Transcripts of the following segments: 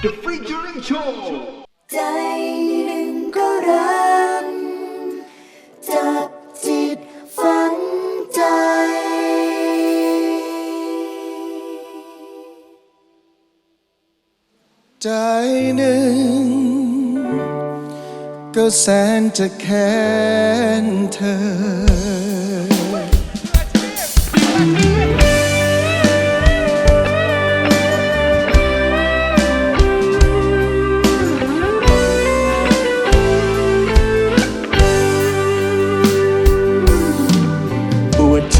The Featuring Show ใจหนึ่งก็รักจับจิตฝังใจ ใจหนึ่ง ก็แสนจะแค้นเธอ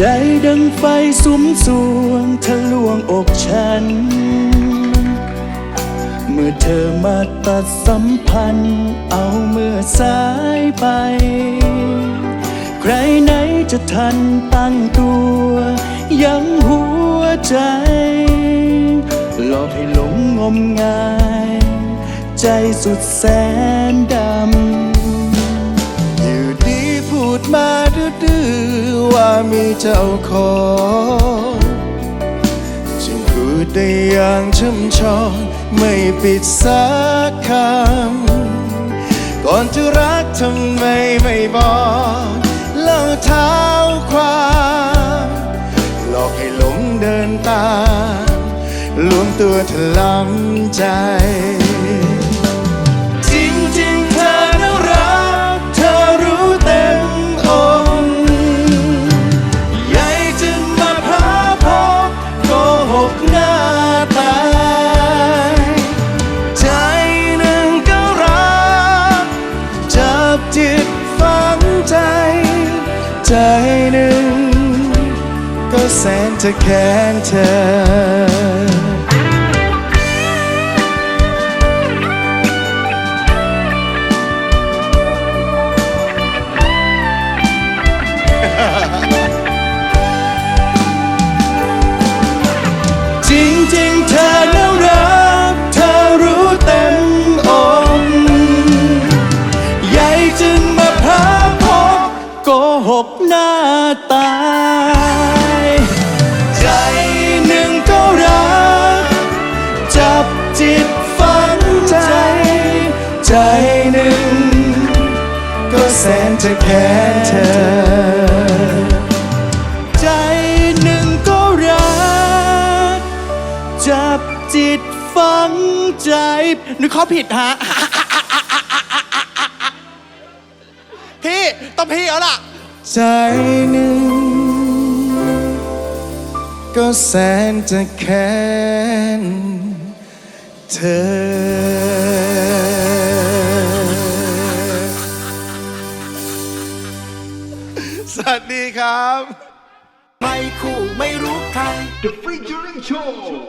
ใจดังไฟสุมสวงทะลวงอกฉัน เมื่อเธอมาตัดสัมพันธ์ เอาเมื่อสายไป ใครไหนจะทันตั้งตัว ยังหัวใจ หลอกให้หลงงมงาย ใจสุดแสนดำ อยู่ดีพูดมาดื้อ มีเจ้าของจึงพูดได้อย่างช่ำชองไม่ปิดสักคำ ก่อนจะรักทำไมไม่บอกเล่าเท้าความหลอกให้หลงเดินตามลวงตัวเธอล้ำใจ กหน้าตายใจหนึ่งก็รัก จับจิตฝังใจ ใจหนึ่งก็แสนจะแค้นเธอ หกหน้าตายใจหนึ่งก็รัก จับจิตฝังใจ ใจหนึ่ง ก็แสนจะแค้นเธอ ใจหนึ่งก็รัก จับจิตฝังใจนึกเขาผิดฮะ พี่ต้องพี่แล้วล่ะ ใจหนึ่ง ก็แสนจะแค้นเธอสวัสดีครับ The Featuring Show